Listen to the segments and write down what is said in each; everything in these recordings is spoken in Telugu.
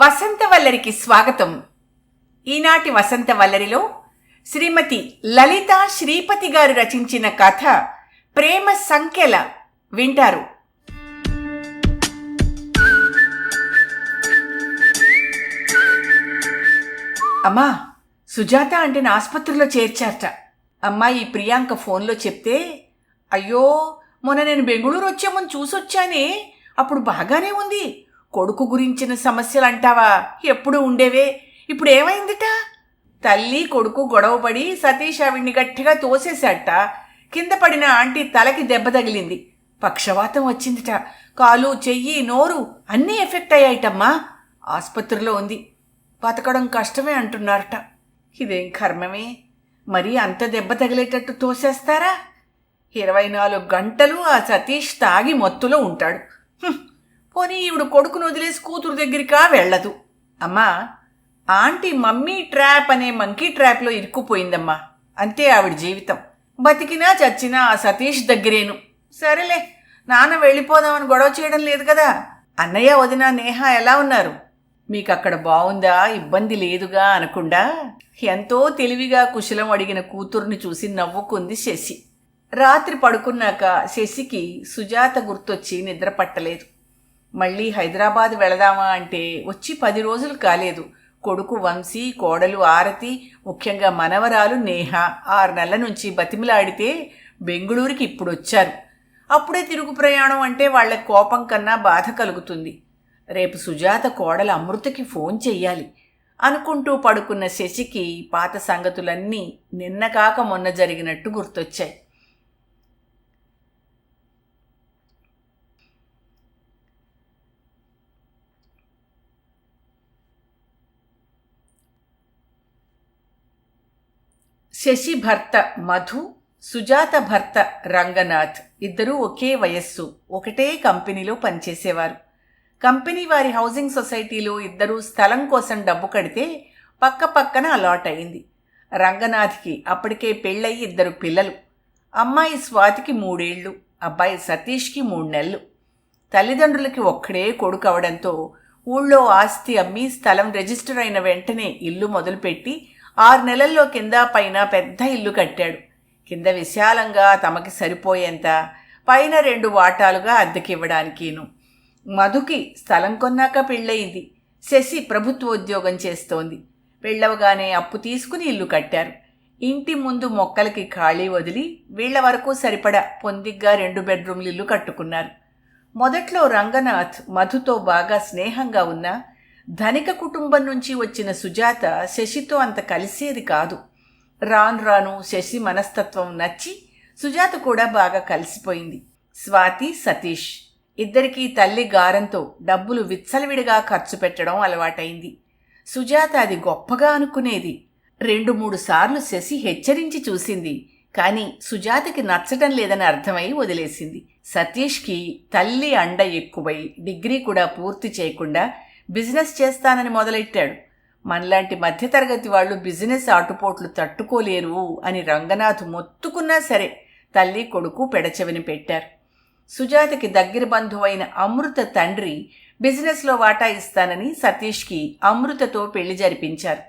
వసంత వల్లరికి స్వాగతం. ఈనాటి వసంత వల్లరిలో శ్రీమతి లలిత శ్రీపతి గారు రచించిన కథ ప్రేమ సంఖ్యల వింటారు. అమ్మా సుజాత అంటే నా ఆసుపత్రిలో చేర్చారట. అమ్మాయి ప్రియాంక ఫోన్లో చెప్తే అయ్యో మొన్న నేను బెంగళూరు వచ్చామని చూసొచ్చానే అప్పుడు బాగానే ఉంది. కొడుకు గురించిన సమస్యలు అంటావా ఎప్పుడు ఉండేవే? ఇప్పుడు ఏమైందిట? తల్లి కొడుకు గొడవపడి సతీష్ ఆవిడ్ని గట్టిగా తోసేశాట కింద పడిన ఆంటీ తలకి దెబ్బ తగిలింది. పక్షవాతం వచ్చిందిట. కాలు చెయ్యి నోరు అన్నీ ఎఫెక్ట్ అయ్యాయిటమ్మా. ఆసుపత్రిలో ఉంది. బతకడం కష్టమే అంటున్నారట. ఇదేం కర్మమే? మరి అంత దెబ్బ తగిలేటట్టు తోసేస్తారా? ఇరవై నాలుగు గంటలు ఆ సతీష్ తాగి మత్తులో ఉంటాడు. పోనీ ఈవిడు కొడుకును వదిలేసి కూతురు దగ్గరికా వెళ్ళదు. అమ్మా ఆంటీ మమ్మీ ట్రాప్ అనే మంకీ ట్రాప్లో ఇరుక్కుపోయిందమ్మా. అంతే ఆవిడ జీవితం. బతికినా చచ్చినా ఆ సతీష్ దగ్గరేను. సరేలే నాన్న వెళ్ళిపోదామని గొడవ చేయడం లేదు కదా. అన్నయ్య వదిన నేహ ఎలా ఉన్నారు? మీకు అక్కడ బాగుందా ఇబ్బంది లేదుగా అనకుండా ఎంతో తెలివిగా కుశలం అడిగిన కూతుర్ని చూసి నవ్వుకుంది శశి. రాత్రి పడుకున్నాక శశికి సుజాత గుర్తొచ్చి నిద్ర పట్టలేదు. మళ్ళీ హైదరాబాద్ వెళదామా అంటే వచ్చి పది రోజులు కాలేదు. కొడుకు వంశీ కోడలు ఆరతి ముఖ్యంగా మనవరాలు నేహ ఆరు నెలల నుంచి బతిమిలాడితే బెంగుళూరుకి ఇప్పుడు వచ్చారు. అప్పుడే తిరుగు ప్రయాణం అంటే వాళ్ళ కోపం కన్నా బాధ కలుగుతుంది. రేపు సుజాత కోడల అమృతకి ఫోన్ చెయ్యాలి. అనుకుంటూ పడుకున్న శశికి పాత సంగతులన్నీ నిన్న కాక మొన్న జరిగినట్టు గుర్తొచ్చాయి. శశి భర్త మధు సుజాత భర్త రంగనాథ్ ఇద్దరూ ఒకే వయస్సు ఒకటే కంపెనీలో పనిచేసేవారు. కంపెనీ వారి హౌసింగ్ సొసైటీలో ఇద్దరూ స్థలం కోసం డబ్బు కడితే పక్క పక్కన అలాట్ అయింది. రంగనాథ్కి అప్పటికే పెళ్ళయి ఇద్దరు పిల్లలు. అమ్మాయి స్వాతికి మూడేళ్ళు అబ్బాయి సతీష్కి మూడు నెలలు. తల్లిదండ్రులకి ఒక్కడే కొడుకు అవడంతో ఊళ్ళో ఆస్తి అమ్మి స్థలం రిజిస్టర్ అయిన వెంటనే ఇల్లు మొదలుపెట్టి ఆరు నెలల్లో కింద పైన పెద్ద ఇల్లు కట్టాడు. కింద విశాలంగా తమకి సరిపోయేంత పైన రెండు వాటాలుగా అద్దెకివ్వడానికిను. మధుకి స్థలం కొన్నాక పెళ్ళయింది. శశి ప్రభుత్వ ఉద్యోగం చేస్తోంది. పెళ్ళవగానే అప్పు తీసుకుని ఇల్లు కట్టారు. ఇంటి ముందు మొక్కలకి ఖాళీ వదిలి వీళ్ళ వరకు సరిపడా పొందిగ్గా రెండు బెడ్రూమ్లు ఇల్లు కట్టుకున్నారు. మొదట్లో రంగనాథ్ మధుతో బాగా స్నేహంగా ఉన్నా ధనిక కుటుంబం నుంచి వచ్చిన సుజాత శశితో అంత కలిసేది కాదు. రాను రాను శశి మనస్తత్వం నచ్చి సుజాత కూడా బాగా కలిసిపోయింది. స్వాతి సతీష్ ఇద్దరికీ తల్లి గారంతో డబ్బులు విచ్చలవిడిగా ఖర్చు పెట్టడం అలవాటైంది. సుజాత అది గొప్పగా అనుకునేది. రెండు మూడు సార్లు శశి హెచ్చరించి చూసింది కానీ సుజాతకి నచ్చటం లేదని అర్థమై వదిలేసింది. సతీష్కి తల్లి అండ ఎక్కువై డిగ్రీ కూడా పూర్తి చేయకుండా బిజినెస్ చేస్తానని మొదలెట్టాడు. మనలాంటి మధ్యతరగతి వాళ్ళు బిజినెస్ ఆటుపోట్లు తట్టుకోలేరు అని రంగనాథ్ మొత్తుకున్నా సరే తల్లి కొడుకు పెడచెవిని పెట్టారు. సుజాతకి దగ్గర బంధువైన అమృత తండ్రి బిజినెస్లో వాటా ఇస్తానని సతీష్కి అమృతతో పెళ్ళి జరిపించారు.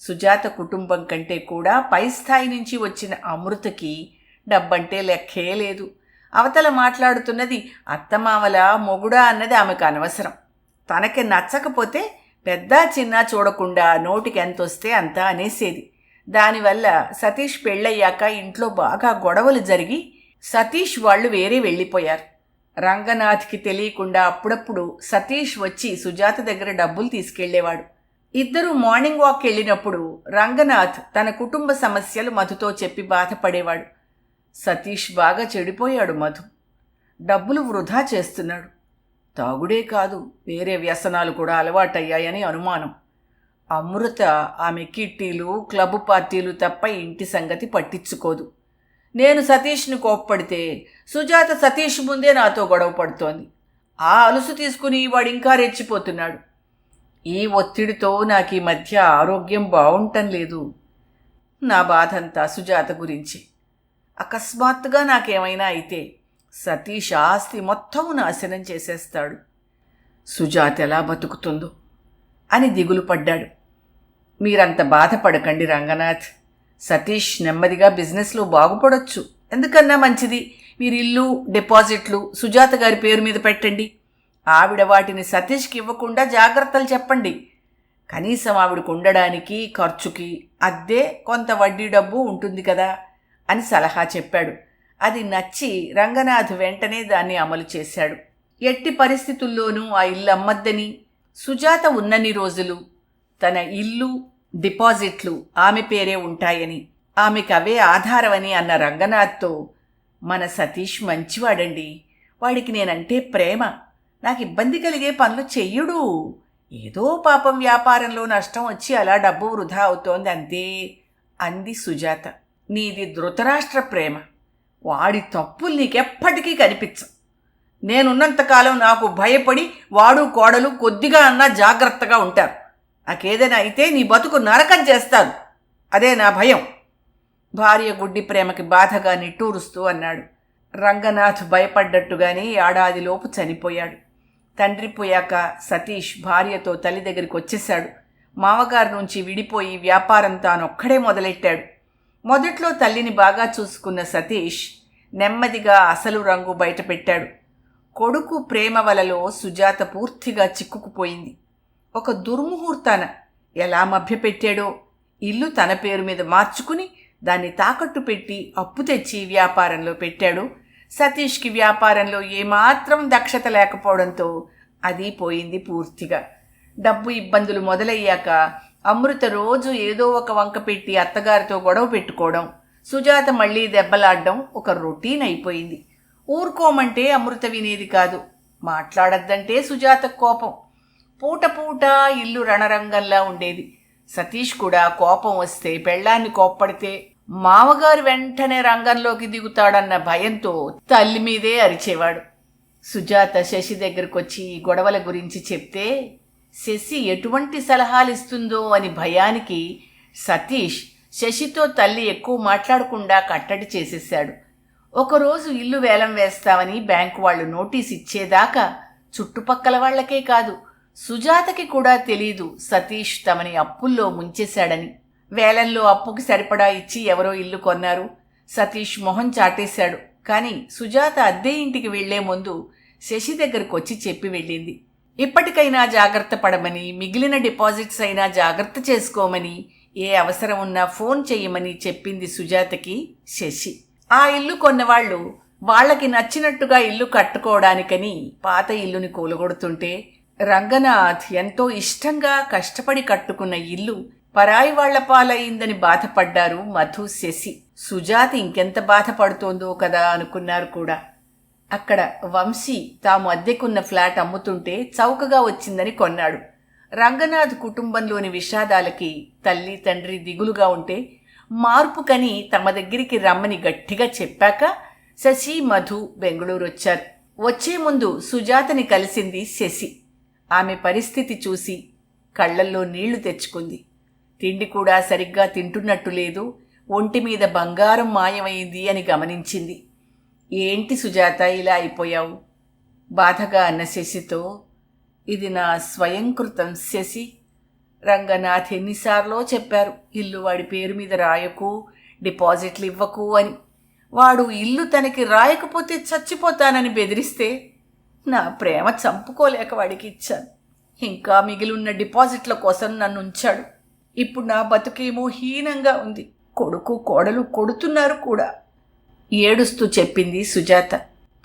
సుజాత కుటుంబం కంటే కూడా పై స్థాయి నుంచి వచ్చిన అమృతకి డబ్బంటే లెక్కే లేదు. అవతల మాట్లాడుతున్నది అత్తమావల మొగుడా అన్నది ఆమెకు అనవసరం. తనకి నచ్చకపోతే పెద్ద చిన్న చూడకుండా నోటికి ఎంత వస్తే అంత అనేసేది. దానివల్ల సతీష్ పెళ్ళయ్యాక ఇంట్లో బాగా గొడవలు జరిగి సతీష్ వాళ్ళు వేరే వెళ్ళిపోయారు. రంగనాథ్కి తెలియకుండా అప్పుడప్పుడు సతీష్ వచ్చి సుజాత దగ్గర డబ్బులు తీసుకెళ్ళేవాడు ఇద్దరూ మార్నింగ్ వాక్ వెళ్ళినప్పుడు రంగనాథ్ తన కుటుంబ సమస్యలు మధుతో చెప్పి బాధపడేవాడు. సతీష్ బాగా చెడిపోయాడు మధు. డబ్బులు వృధా చేస్తున్నాడు. తాగుడే కాదు వేరే వ్యసనాలు కూడా అలవాటయ్యాయని అనుమానం. అమృత ఆమె కిట్టీలు క్లబ్ పార్టీలు తప్ప ఇంటి సంగతి పట్టించుకోదు. నేను సతీష్ని కోప్పడితే సుజాత సతీష్ ముందే నాతో గొడవ పడుతోంది. ఆ అలుసు తీసుకుని వాడు ఇంకా రెచ్చిపోతున్నాడు. ఈ ఒత్తిడితో నాకు ఈ మధ్య ఆరోగ్యం బాగుంటం లేదు. నా బాధంతా సుజాత గురించి. అకస్మాత్తుగా నాకేమైనా అయితే సతీష్ ఆస్తి మొత్తం నాశనం చేసేస్తాడు. సుజాత ఎలా బతుకుతుందో. అని దిగులు పడ్డాడు. మీరంత బాధపడకండి రంగనాథ్. సతీష్ నెమ్మదిగా బిజినెస్లో బాగుపడొచ్చు. ఎందుకన్నా మంచిది? మీరు ఇల్లు డిపాజిట్లు సుజాత గారి పేరు మీద పెట్టండి. ఆవిడ వాటిని సతీష్కి ఇవ్వకుండా జాగ్రత్తలు చెప్పండి. కనీసం ఆవిడకు ఉండడానికి ఖర్చుకి అద్దె కొంత వడ్డీ డబ్బు ఉంటుంది కదా అని సలహా చెప్పాడు. అది నచ్చి రంగనాథ్ వెంటనే దాన్ని అమలు చేశాడు. ఎట్టి పరిస్థితుల్లోనూ ఆ ఇల్లు అమ్మద్దని సుజాత ఉన్నన్ని రోజులు తన ఇల్లు డిపాజిట్లు ఆమె పేరే ఉంటాయని ఆమెకు అవే ఆధారమని అన్న రంగనాథ్తో మన సతీష్ మంచివాడండి. వాడికి నేనంటే ప్రేమ. నాకు ఇబ్బంది కలిగే పనులు చెయ్యుడు. ఏదో పాపం వ్యాపారంలో నష్టం వచ్చి అలా డబ్బు వృధా అవుతోంది అంతే అంది సుజాత. నీది ధృతరాష్ట్ర ప్రేమ. వాడి తప్పులు నీకెప్పటికీ కనిపించవు. నేనున్నంతకాలం నాకు భయపడి వాడు కోడలు కొద్దిగా అన్నా జాగ్రత్తగా ఉంటారు. నాకేదైనా అయితే నీ బతుకు నరకం చేస్తాను. అదే నా భయం. భార్య గుడ్డి ప్రేమకి బాధగా నిట్టూరుస్తూ అన్నాడు. రంగనాథ్ భయపడ్డట్టుగానే ఏడాదిలోపు చనిపోయాడు. తండ్రి పోయాక సతీష్ భార్యతో తల్లి దగ్గరికి వచ్చేశాడు. మామగారి నుంచి విడిపోయి వ్యాపారం తానొక్కడే మొదలెట్టాడు. మొదట్లో తల్లిని బాగా చూసుకున్న సతీష్ నెమ్మదిగా అసలు రంగు బయటపెట్టాడు. కొడుకు ప్రేమ వలలో సుజాత పూర్తిగా చిక్కుకుపోయింది. ఒక దుర్ముహూర్తాన ఎలా మభ్యపెట్టాడో ఇల్లు తన పేరు మీద మార్చుకుని దాన్ని తాకట్టు పెట్టి అప్పు తెచ్చి వ్యాపారంలో పెట్టాడు. సతీష్కి వ్యాపారంలో ఏమాత్రం దక్షత లేకపోవడంతో అది పోయింది పూర్తిగా. డబ్బు ఇబ్బందులు మొదలయ్యాక అమృత రోజు ఏదో ఒక వంక పెట్టి అత్తగారితో గొడవ పెట్టుకోవడం సుజాత మళ్ళీ దెబ్బలాడడం ఒక రొటీన్ అయిపోయింది. ఊరుకోమంటే అమృత వినేది కాదు. మాట్లాడద్దంటే సుజాత కోపం. పూట పూట ఇల్లు రణరంగంలా ఉండేది. సతీష్ కూడా కోపం వస్తే పెళ్ళాన్ని కోప్పడితే మామగారు వెంటనే రంగంలోకి దిగుతాడన్న భయంతో తల్లి మీదే అరిచేవాడు. సుజాత శశి దగ్గరకొచ్చి గొడవల గురించి చెప్తే శశి ఎటువంటి సలహాలు ఇస్తుందో అని భయానికి సతీష్ శశితో తల్లి ఎక్కువ మాట్లాడకుండా కట్టడి చేసేశాడు. ఒకరోజు ఇల్లు వేలం వేస్తామని బ్యాంకు వాళ్ళు నోటీస్ ఇచ్చేదాకా చుట్టుపక్కల వాళ్ళకే కాదు సుజాతకి కూడా తెలీదు సతీష్ తమని అప్పుల్లో ముంచేశాడని. వేలంలో అప్పుకి సరిపడా ఇచ్చి ఎవరో ఇల్లు కొన్నారు. సతీష్ మొహం చాటేశాడు. కానీ సుజాత అద్దె ఇంటికి వెళ్ళే ముందు శశి దగ్గరకు వచ్చి చెప్పి వెళ్ళింది. ఇప్పటికైనా జాగ్రత్త పడమని మిగిలిన డిపాజిట్స్ అయినా జాగ్రత్త చేసుకోమని ఏ అవసరం ఉన్నా ఫోన్ చేయమని చెప్పింది సుజాతకి శశి. ఆ ఇల్లు కొన్నవాళ్ళు వాళ్ళకి నచ్చినట్టుగా ఇల్లు కట్టుకోవడానికని పాత ఇల్లుని కూలగొడుతుంటే రంగనాథ్ ఎంతో ఇష్టంగా కష్టపడి కట్టుకున్న ఇల్లు పరాయి వాళ్ళ పాలయిందని బాధపడ్డారు మధు శశి. సుజాత ఇంకెంత బాధపడుతోందో కదా అనుకున్నారు కూడా. అక్కడ వంశీ తాము అద్దెకున్న ఫ్లాట్ అమ్ముతుంటే చౌకగా వచ్చిందని కొన్నాడు. రంగనాథ్ కుటుంబంలోని విషాదాలకి తల్లి తండ్రి దిగులుగా ఉంటే మార్పుకని తమ దగ్గరికి రమ్మని గట్టిగా చెప్పాక శశి మధు బెంగళూరు వచ్చారు వచ్చే ముందు సుజాతని కలిసింది శశి. ఆమె పరిస్థితి చూసి కళ్ళల్లో నీళ్ళు తెచ్చుకుంది. తిండి కూడా సరిగ్గా తింటున్నట్టు లేదు ఒంటి మీద బంగారం మాయమైంది అని గమనించింది. ఏంటి సుజాత ఇలా అయిపోయావు? బాధగా అన్న శశితో ఇది నా స్వయంకృతం శశి. రంగనాథ్ ఎన్నిసార్లో చెప్పారు ఇల్లు వాడి పేరు మీద రాయకు డిపాజిట్లు ఇవ్వకు అని. వాడు ఇల్లు తనకి రాయకపోతే చచ్చిపోతానని బెదిరిస్తే నా ప్రేమ చంపుకోలేక వాడికి ఇచ్చాను. ఇంకా మిగిలిన డిపాజిట్ల కోసం నన్ను ఉంచాడు. ఇప్పుడు నా బతుకేమో హీనంగా ఉంది. కొడుకు కోడలు కొడుతున్నారు కూడా. ఏడుస్తూ చెప్పింది సుజాత.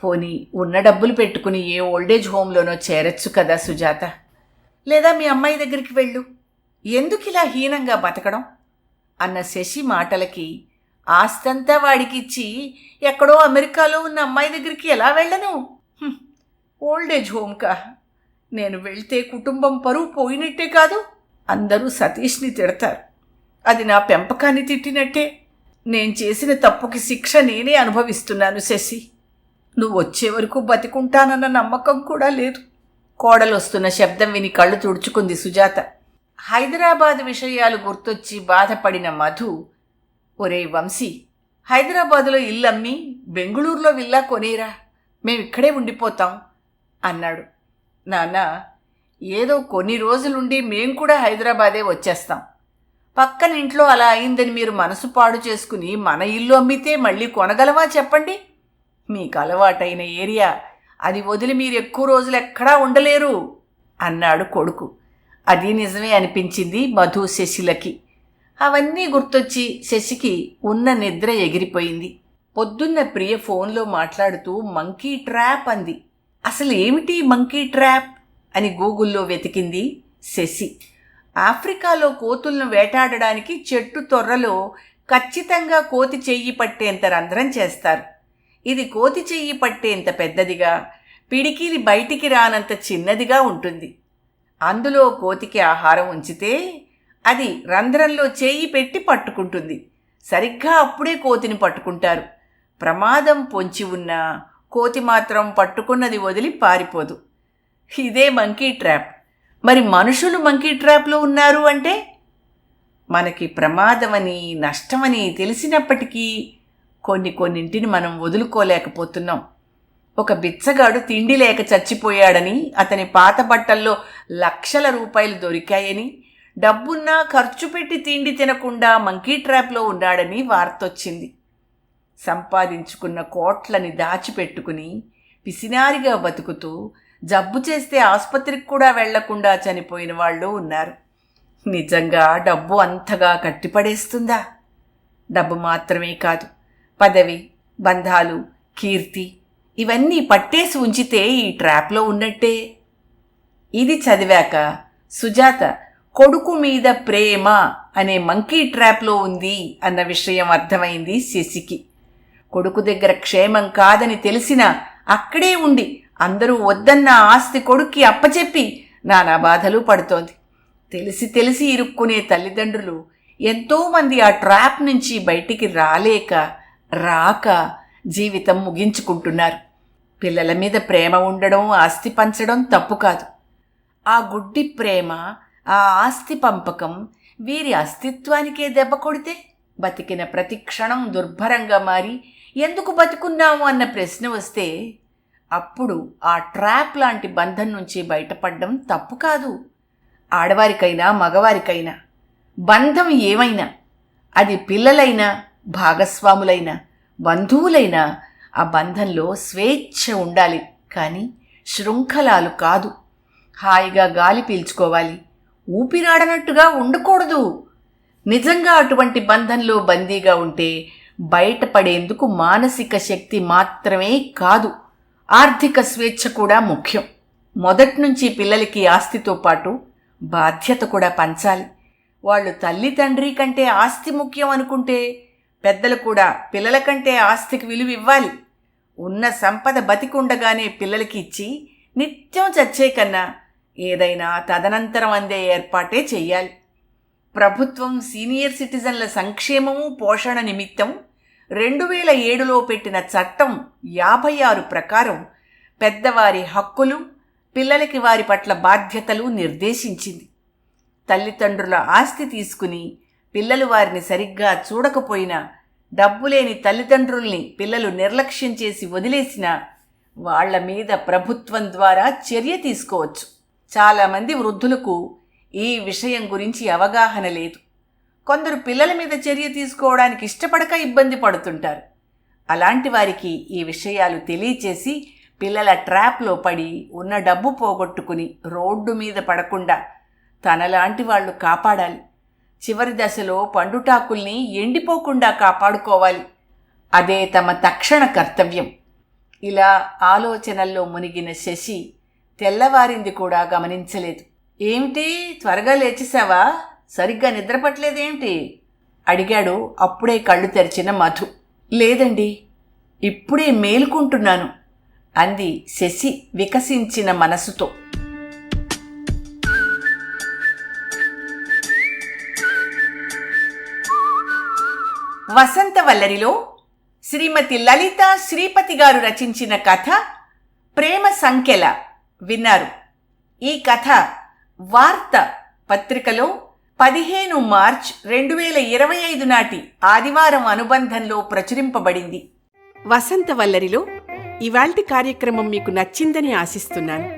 పోనీ ఉన్న డబ్బులు పెట్టుకుని ఏ ఓల్డేజ్ హోమ్లోనో చేరొచ్చు కదా సుజాత. లేదా మీ అమ్మాయి దగ్గరికి వెళ్ళు. ఎందుకు ఇలా హీనంగా బతకడం? అన్న శశి మాటలకి ఆస్తంతా వాడికిచ్చి ఎక్కడో అమెరికాలో ఉన్న అమ్మాయి దగ్గరికి ఎలా వెళ్ళను? ఓల్డేజ్ హోమ్కా నేను వెళ్తే కుటుంబం పరువు పోయినట్టే కాదు అందరూ సతీష్ని తిడతారు. అది నా పెంపకాన్ని తిట్టినట్టే. నేను చేసిన తప్పుకి శిక్ష నేనే అనుభవిస్తున్నాను శశి. నువ్వు వచ్చే వరకు బతికుంటానన్న నమ్మకం కూడా లేదు. కోడలు వస్తున్న శబ్దం విని కళ్ళు తుడుచుకుంది సుజాత. హైదరాబాద్ విషయాలు గుర్తొచ్చి బాధపడిన మధు ఒరే వంశీ హైదరాబాదులో ఇల్లు అమ్మి బెంగుళూరులో విల్లా కొనేరా మేము ఇక్కడే ఉండిపోతాం అన్నాడు. నాన్న ఏదో కొన్ని రోజులుండి మేం కూడా హైదరాబాదే వచ్చేస్తాం. పక్కన ఇంట్లో అలా అయిందని మీరు మనసు పాడు చేసుకుని మన ఇల్లు అమ్మితే మళ్ళీ కొనగలవా చెప్పండి? మీకు అలవాటైన ఏరియా. అది వదిలి మీరు ఎక్కువ రోజులు ఎక్కడా ఉండలేరు అన్నాడు కొడుకు. అది నిజమే అనిపించింది మధు శశిలకి. అవన్నీ గుర్తొచ్చి శశికి ఉన్న నిద్ర ఎగిరిపోయింది. పొద్దున్న ప్రియ ఫోన్లో మాట్లాడుతూ మంకీ ట్రాప్ అంది. అసలు ఏమిటి మంకీ ట్రాప్? అని గూగుల్లో వెతికింది శశి. ఆఫ్రికాలో కోతులను వేటాడడానికి చెట్టు తొర్రలో ఖచ్చితంగా కోతి చెయ్యి పట్టేంత రంధ్రం చేస్తారు. ఇది కోతి చెయ్యి పట్టేంత పెద్దదిగా పిడికిలి బయటికి రానంత చిన్నదిగా ఉంటుంది. అందులో కోతికి ఆహారం ఉంచితే అది రంధ్రంలో చేయి పెట్టి పట్టుకుంటుంది. సరిగ్గా అప్పుడే కోతిని పట్టుకుంటారు. ప్రమాదం పొంచి ఉన్నా కోతి మాత్రం పట్టుకున్నది వదిలి పారిపోదు. ఇదే మంకీ ట్రాప్. మరి మనుషులు మంకీ ట్రాప్లో ఉన్నారు అంటే? మనకి ప్రమాదమని నష్టమని తెలిసినప్పటికీ కొన్ని కొన్నింటిని మనం వదులుకోలేకపోతున్నాం. ఒక బిచ్చగాడు తిండి లేక చచ్చిపోయాడని అతని పాత బట్టల్లో లక్షల రూపాయలు దొరికాయని డబ్బున్నా ఖర్చు పెట్టి తిండి తినకుండా మంకీ ట్రాప్లో ఉన్నాడని వార్తొచ్చింది. సంపాదించుకున్న కోట్లని దాచిపెట్టుకుని పిసినారిగా బతుకుతూ జబ్బు చేస్తే ఆసుపత్రికి కూడా వెళ్ళకుండా చనిపోయిన వాళ్ళు ఉన్నారు. నిజంగా డబ్బు అంతగా కట్టిపడేస్తుందా? డబ్బు మాత్రమే కాదు పదవి బంధాలు కీర్తి ఇవన్నీ పట్టేసి ఉంచితే ఈ ట్రాప్లో ఉన్నట్టే. ఇది చదివాక సుజాత కొడుకు మీద ప్రేమ అనే మంకీ ట్రాప్లో ఉంది అన్న విషయం అర్థమైంది శశికి. కొడుకు దగ్గర క్షేమం కాదని తెలిసినా అక్కడే ఉండి అందరూ వద్దన్న ఆస్తి కొడుక్కి అప్పచెప్పి నానా బాధలు పడుతోంది. తెలిసి తెలిసి ఇరుక్కునే తల్లిదండ్రులు ఎంతోమంది ఆ ట్రాప్ నుంచి బయటికి రాలేక రాక జీవితం ముగించుకుంటున్నారు. పిల్లల మీద ప్రేమ ఉండడం ఆస్తి పంచడం తప్పు కాదు. ఆ గుడ్డి ప్రేమ ఆ ఆస్తి పంపకం వీరి అస్తిత్వానికే దెబ్బ కొడితే బతికిన ప్రతి క్షణం దుర్భరంగా మారి ఎందుకు బతుకున్నాము అన్న ప్రశ్న వస్తే అప్పుడు ఆ ట్రాప్ లాంటి బంధం నుంచి బయటపడడం తప్పు కాదు. ఆడవారికైనా మగవారికైనా. బంధం ఏమైనా? అది పిల్లలైనా భాగస్వాములైనా బంధువులైనా ఆ బంధంలో స్వేచ్ఛ ఉండాలి. కానీ శృంఖలాలు కాదు. హాయిగా గాలి పీల్చుకోవాలి. ఊపిరాడనట్టుగా ఉండకూడదు. నిజంగా అటువంటి బంధంలో బందీగా ఉంటే బయటపడేందుకు మానసిక శక్తి మాత్రమే కాదు. ఆర్థిక స్వేచ్ఛ కూడా ముఖ్యం. మొదటి నుంచి పిల్లలకి ఆస్తితో పాటు బాధ్యత కూడా పంచాలి. వాళ్ళు తల్లి తండ్రి కంటే ఆస్తి ముఖ్యం అనుకుంటే పెద్దలు కూడా పిల్లల కంటే ఆస్తికి విలువ ఇవ్వాలి. ఉన్న సంపద బతికుండగానే పిల్లలకి ఇచ్చి నిత్యం చచ్చే కన్నా ఏదైనా తదనంతరం అందే ఏర్పాటే చెయ్యాలి. ప్రభుత్వం సీనియర్ సిటిజన్ల సంక్షేమము పోషణ నిమిత్తం రెండు వేల ఏడులో పెట్టిన చట్టం యాభై ఆరు ప్రకారం పెద్దవారి హక్కులు పిల్లలకి వారి పట్ల బాధ్యతలు నిర్దేశించింది. తల్లిదండ్రుల ఆస్తి తీసుకుని పిల్లలు వారిని సరిగ్గా చూడకపోయినా డబ్బు లేని తల్లిదండ్రుల్ని పిల్లలు నిర్లక్ష్యం చేసి వదిలేసినా వాళ్ళ మీద ప్రభుత్వం ద్వారా చర్య తీసుకోవచ్చు. చాలామంది వృద్ధులకు ఈ విషయం గురించి అవగాహన లేదు. కొందరు పిల్లల మీద చర్య తీసుకోవడానికి ఇష్టపడక ఇబ్బంది పడుతుంటారు. అలాంటి వారికి ఈ విషయాలు తెలియచేసి పిల్లల ట్రాప్లో పడి ఉన్న డబ్బు పోగొట్టుకుని రోడ్డు మీద పడకుండా తనలాంటి వాళ్ళు కాపాడాలి. చివరి దశలో పండుటాకుల్ని ఎండిపోకుండా కాపాడుకోవాలి. అదే తమ తక్షణ కర్తవ్యం. ఇలా ఆలోచనల్లో మునిగిన శశి తెల్లవారింది కూడా గమనించలేదు. ఏమిటి? త్వరగా లేచేసావా సరిగ్గా నిద్రపట్టలేదేమిటి అడిగాడు అప్పుడే కళ్ళు తెరిచిన మధు. లేదండి ఇప్పుడే మేలుకుంటున్నాను అంది శశి వికసించిన మనసుతో. వసంతవల్లరిలో శ్రీమతి లలిత శ్రీపతి గారు రచించిన కథ ప్రేమ సంఖ్యల విన్నారు. ఈ కథ వార్త పత్రికలో పదిహేను మార్చ్ రెండు వేల ఇరవై ఐదు నాటి ఆదివారం అనుబంధంలో ప్రచురింపబడింది. వసంత వల్లరిలో ఇవాల్టి కార్యక్రమం మీకు నచ్చిందని ఆశిస్తున్నాను.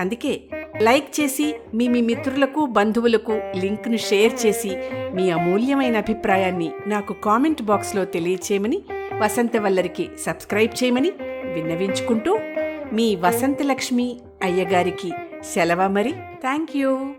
అందుకే లైక్ చేసి మీ మీ మిత్రులకు బంధువులకు లింక్ను షేర్ చేసి మీ అమూల్యమైన అభిప్రాయాన్ని నాకు కామెంట్ బాక్స్లో తెలియచేయమని వసంతవల్లరికి సబ్స్క్రైబ్ చేయమని విన్నవించుకుంటూ మీ వసంతలక్ష్మి అయ్యగారికి సెలవ మరి. Thank you.